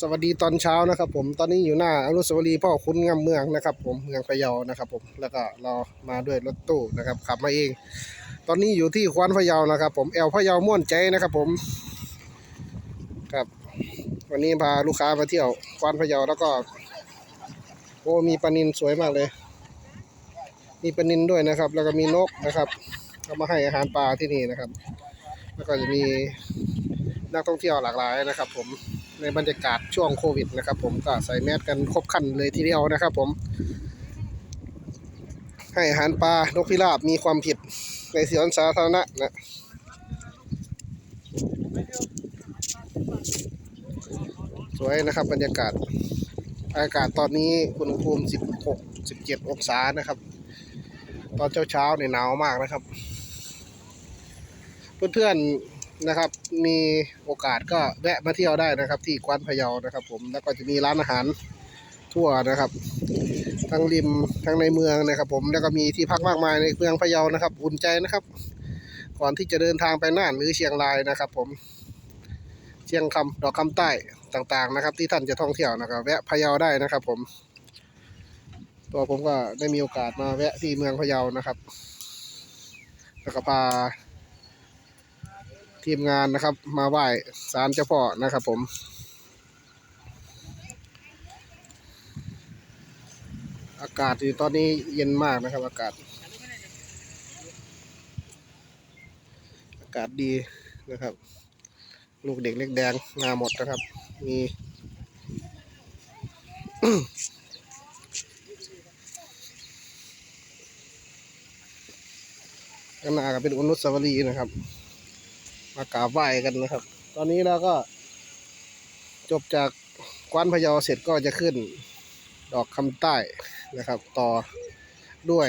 สวัสดีตอนเช้านะครับ ผมตอนนี้อยู่หน้าอนุสาวรีย์พ่อคุณงามเมืองนะครับ ผมเมืองพะเยานะครับ ผมแล้วก็เรามาด้วยรถตู้นะครับ ขับมาเอง ตอนนี้อยู่ที่ควานพะเยานะครับ ผมแอลพะเยาม่วนใจนะครับ ผมครับ วันนี้พาลูกค้ามาเที่ยวควานพะเยาแล้วก็ โอ้มีปลานินสวยมากเลย มีปลานินด้วยนะครับ แล้วก็มีนกนะครับเอามาให้อาหารปลาที่นี่นะครับ แล้วก็จะมีนักท่องเที่ยวหลากหลายนะครับ ผม ในบรรยากาศช่วงโควิดนะครับ ผมก็ใส่แมสกันครบคันเลยทีเดียวนะครับ ผม ให้อาหารปลานกพิราบมีความผิดในสวนสาธารณะนะสวยนะครับบรรยากาศ อากาศตอนนี้อุณหภูมิ 16 17 องศานะครับ ตอนเช้าๆเนี่ยหนาวมากนะครับ เพื่อนๆ นะครับ มีโอกาสก็แวะมาเที่ยวได้นะครับ ที่กวานพะเยานะครับ ผมแล้วก็จะมีร้านอาหารทั่วนะครับ ทั้งริมทั้งในเมืองนะครับ ผมแล้วก็มีที่พักมากมายในเมืองพะเยานะครับ อุ่นใจนะครับ ก่อนที่จะเดินทางไปน่านหรือเชียงรายนะครับ ผม เชียงคำดอกคำใต้ต่างๆ นะครับ ที่ท่านจะท่องเที่ยวนะครับ แวะพะเยาได้นะครับ ผม ตัวผมก็ได้มีโอกาสมาแวะที่เมืองพะเยานะครับแล้วก็พา ทีมงานนะครับ มาไหว้ศาลเจ้าพ่อนะครับผม อากาศอยู่ตอนนี้เย็นมากนะครับ อากาศ อากาศดีนะครับ ลูกเด็กเล็กแดงมาหมดนะครับ มีข้างหน้าก็เป็นอนุสาวรีย์นะครับ มากราบไหว้กันนะครับ ตอนนี้เราก็ จบจากกวานพะเยาเสร็จก็จะขึ้น ดอกคำใต้นะครับ ต่อด้วย